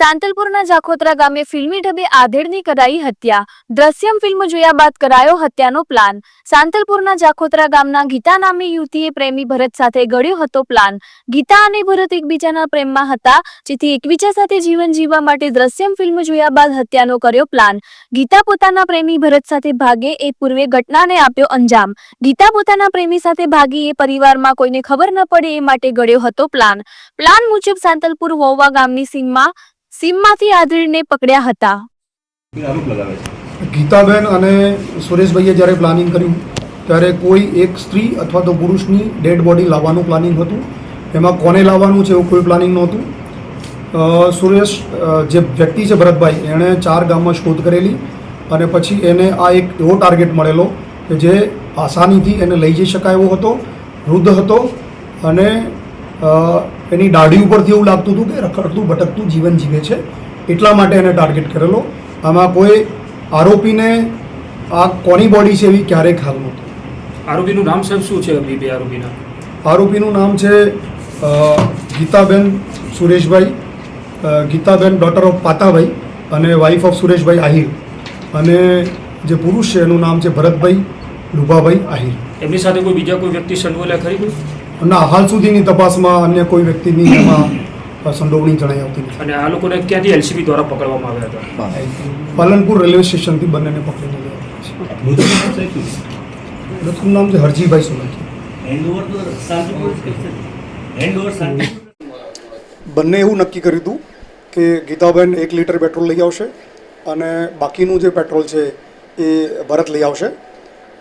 સાંતલપુરના જાખોત્રા ગામે ફિલ્મી ઢબે આધેડની કરાઈ હત્યા. દ્રશ્યમ ફિલ્મ જોયા બાદ કરાયો હત્યાનો પ્લાન. સાંતલપુરના જાખોત્રા ગામના ગીતા નામની યુવતીએ પ્રેમી ભરત સાથે ઘડ્યો હતો પ્લાન. ગીતા અને ભરત એકબીજાના પ્રેમમાં હતા, જેથી એકબીજા સાથે જીવન જીવવા માટે દ્રશ્યમ ફિલ્મ જોયા બાદ હત્યાનો કર્યો પ્લાન. ગીતા પોતાના પ્રેમી ભરત સાથે ભાગે એ પૂર્વે ઘટનાને આપ્યો અંજામ. ગીતા પોતાના પ્રેમી સાથે ભાગી એ પરિવારમાં કોઈને ખબર ન પડે એ માટે ઘડ્યો હતો પ્લાન. પ્લાન મુજબ સાંતલપુર વોવા ગામની સીમમાં સીમમાંથી આધેડને પકડ્યા હતા. ગીતાબેન અને સુરેશભાઈએ જ્યારે પ્લાનિંગ કર્યું ત્યારે કોઈ એક સ્ત્રી અથવા તો પુરુષની ડેડ બોડી લાવવાનું પ્લાનિંગ હતું? એમાં કોને લાવવાનું છે એવું કોઈ પ્લાનિંગ નહોતું? સુરેશ જે વ્યક્તિ છે ભરતભાઈ એણે ચાર ગામમાં શોધ કરેલી અને પછી એને આ એક એવો ટાર્ગેટ મળેલો કે જે આસાનીથી એને લઈ જઈ શકાય એવો હતો વૃદ્ધ હતો અને એની દાઢી ઉપરથી એવું લાગતું હતું કે રખડતું ભટકતું જીવન જીવે છે. એટલા માટે એને ટાર્ગેટ કરેલો. આમાં કોઈ આરોપીને આ કોની બોડી છે એવી ક્યારેય ખ્યાલ નહોતો. આરોપીનું નામ સાહેબ શું છે બી બે આરોપીના? આરોપીનું નામ છે ગીતાબેન સુરેશભાઈ ગીતાબેન ડોટર ઓફ પાતાભાઈ અને વાઇફ ઓફ સુરેશભાઈ આહિર અને જે પુરુષ છે એનું નામ છે ભરતભાઈ લુભાભાઈ આહિર. એમની સાથે કોઈ બીજા કોઈ વ્યક્તિ સંડોવાયેલા ખરી કોઈ? ના હાલ સુધીની તપાસમાં અન્ય કોઈ વ્યક્તિની એમાં સંડોવણી જણાઈ આવતી નથી. અને આ લોકોને ક્યાંથી એલસીબી દ્વારા પકડવામાં આવ્યા હતા? પાલનપુર રેલવે સ્ટેશનથી બંનેને પકડીને લઈ છે મૃતકનું નામ શું? છે? નામ છે હરજીભાઈ સોલંકી. બંને એવું નક્કી કર્યું હતું કે ગીતાબેન એક લીટર પેટ્રોલ લઈ આવશે અને બાકીનું જે પેટ્રોલ છે એ ભરત લઈ આવશે.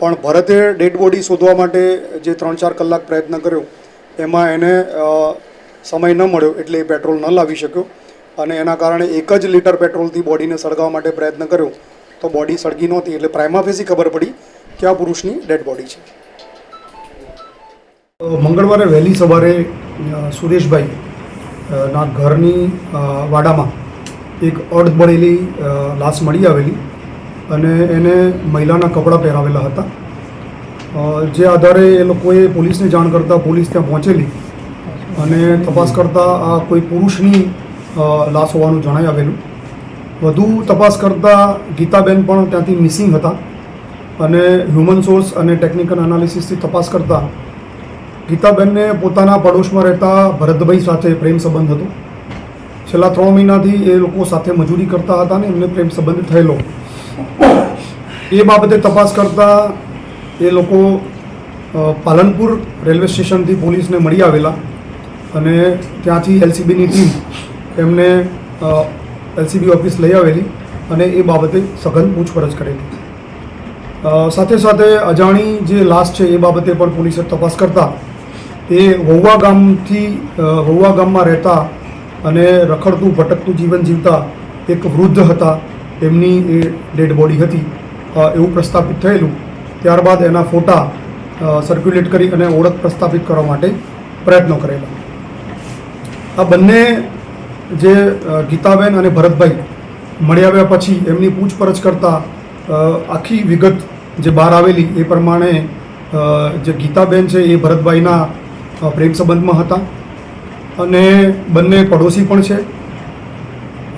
પણ ભરતે ડેડ બોડી શોધવા માટે જે ત્રણ ચાર કલાક પ્રયત્ન કર્યો, એમાં એને સમય ન મળ્યો એટલે એ પેટ્રોલ ન લાવી શક્યો. અને એના કારણે એક જ લીટર પેટ્રોલથી બોડીને સળગાવવા માટે પ્રયત્ન કર્યો. તો બોડી સળગી નહોતી એટલે પ્રાઇમા ફેસી ખબર પડી કે આ પુરુષની ડેડ બોડી છે. મંગળવારે વહેલી સવારે સુરેશભાઈ ના ઘરની વાડામાં એક અડધ બળેલી લાશ મળી આવેલી. અને એને મહિલાના કપડાં પહેરાવેલા હતા. જે આધારે એ લોકોએ પોલીસને જાણ કરતાં પોલીસ ત્યાં પહોંચેલી અને તપાસ કરતાં આ કોઈ પુરુષની લાશ હોવાનું જણાઈ આવેલું. વધુ તપાસ કરતાં ગીતાબેન પણ ત્યાંથી મિસિંગ હતા અને હ્યુમન સોર્સ અને ટેકનિકલ એનાલિસિસથી તપાસ કરતાં ગીતાબેનને પોતાના પડોશમાં રહેતા ભરતભાઈ સાથે પ્રેમ સંબંધ હતો. છેલ્લા ત્રણ મહિનાથી એ લોકો સાથે મજૂરી કરતા હતા ને એમને પ્રેમ સંબંધ થયેલો. એ બાબતે તપાસ કરતાં એ લોકો પાલનપુર રેલવે સ્ટેશનથી પોલીસને મળી આવેલા અને ત્યાંથી એલસીબીની ટીમ એમને એલસીબી ઓફિસ લઈ આવેલી અને એ બાબતે સઘન પૂછપરછ કરેલી. સાથે સાથે અજાણી જે લાશ છે એ બાબતે પણ પોલીસે તપાસ કરતા એ વહુવા ગામથી વહુવા ગામમાં રહેતા અને રખડતું, ભટકતું જીવન જીવતા એક વૃદ્ધ હતા. એમની એ ડેડ બોડી હતી એવું પ્રસ્થાપિત થયેલું. ત્યારબાદ એના ફોટા સર્ક્યુલેટ કરી અને ઓળખ પ્રસ્થાપિત કરવા માટે પ્રયત્નો કરેલા. આ બંને જે ગીતાબેન અને ભરતભાઈ મળી આવ્યા પછી એમની પૂછપરછ કરતાં આખી વિગત જે બહાર આવેલી એ પ્રમાણે જે ગીતાબેન છે એ ભરતભાઈના પ્રેમ સંબંધમાં હતા. અને બંને પડોશી પણ છે.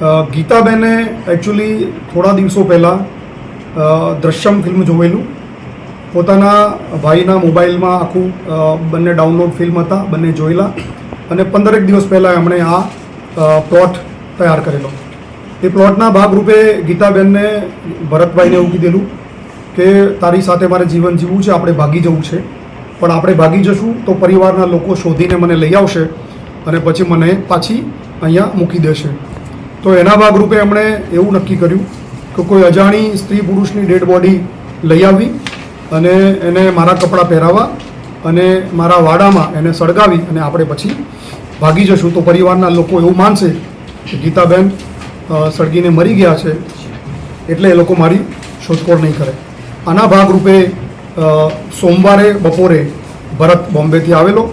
ગીતાબેને એકચ્યુઅલી થોડા દિવસો પહેલાં દ્રશ્યમ ફિલ્મ જોયેલું પોતાના ભાઈના મોબાઈલમાં આખું બંને ડાઉનલોડ ફિલ્મ હતા, બંને જોયેલા. અને પંદરેક દિવસ પહેલાં એમણે આ પ્લોટ તૈયાર કરેલો. એ પ્લોટના ભાગરૂપે ગીતાબેનને ભરતભાઈને એવું કીધેલું કે, તારી સાથે મારે જીવન જીવવું છે, આપણે ભાગી જવું છે. પણ આપણે ભાગી જશું તો પરિવારના લોકો શોધીને મને લઈ આવશે અને પછી મને પાછી અહીંયા મૂકી દેશે. તો એના ભાગરૂપે એમણે એવું નક્કી કર્યું કે કોઈ અજાણી સ્ત્રી પુરુષની ડેડ બોડી લઈ આવી અને એને મારા કપડાં પહેરાવવા અને મારા વાડામાં એને સળગાવી અને આપણે પછી ભાગી જશું. તો પરિવારના લોકો એવું માનશે કે ગીતાબેન સળગીને મરી ગયા છે એટલે એ લોકો મારી શોધખોળ નહીં કરે. આના ભાગરૂપે સોમવારે બપોરે ભરત બોમ્બેથી આવેલો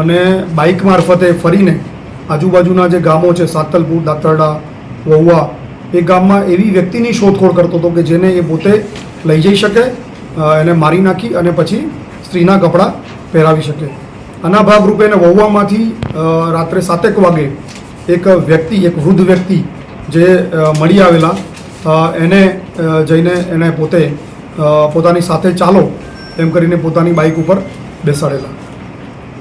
અને બાઇક મારફતે ફરીને આજુબાજુના જે ગામો છે, સાતલપુર, દાતરડા વહુવા એ ગામમાં એવી વ્યક્તિની શોધખોળ કરતો હતો કે જેને એ પોતે લઈ જઈ શકે એને મારી નાખી અને પછી સ્ત્રીના કપડાં પહેરાવી શકે. આના ભાગરૂપે એને વહુવામાંથી રાત્રે સાતેક વાગે એક વ્યક્તિ, એક વૃદ્ધ વ્યક્તિ જે મળી આવેલા એને જઈને એને પોતે પોતાની સાથે ચાલો એમ કરીને પોતાની બાઇક ઉપર બેસાડેલા.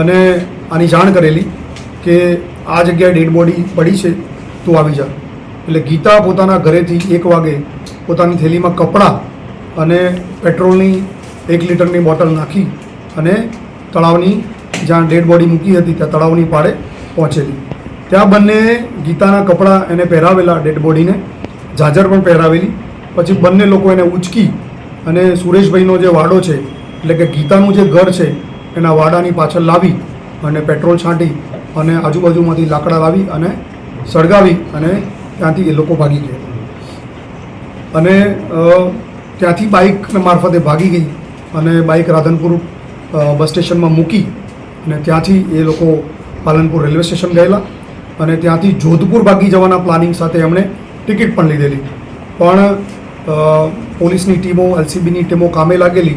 અને આની જાણ કરેલી કે આ જગ્યાએ ડેડ બોડી પડી છે, તું આવી જા. એટલે ગીતા પોતાના ઘરેથી એક વાગે પોતાની થેલીમાં કપડાં અને પેટ્રોલની એક લીટરની બોટલ નાખી અને તળાવની જ્યાં ડેડ બોડી મૂકી હતી, ત્યાં તળાવની પાળે પહોંચેલી. ત્યાં બંને ગીતાના કપડાં એને પહેરાવેલા ડેડ બોડીને, જાજર પણ પહેરાવેલી. પછી બંને લોકો એને ઉચકી અને સુરેશભાઈનો જે વાડો છે, એટલે કે ગીતાનું જે ઘર છે એના વાડાની પાછળ લાવી અને પેટ્રોલ છાંટી અને આજુબાજુમાંથી લાકડા લાવી અને સળગાવી અને ત્યાંથી એ લોકો ભાગી ગયા. અને ત્યાંથી બાઇક મારફતે ભાગી ગઈ અને બાઇક રાધનપુર બસ સ્ટેશનમાં મૂકી અને ત્યાંથી એ લોકો પાલનપુર રેલવે સ્ટેશન ગયેલા અને ત્યાંથી જોધપુર ભાગી જવાના પ્લાનિંગ સાથે એમણે ટિકિટ પણ લીધેલી. પણ પોલીસની ટીમો, એલસીબીની ટીમો કામે લાગેલી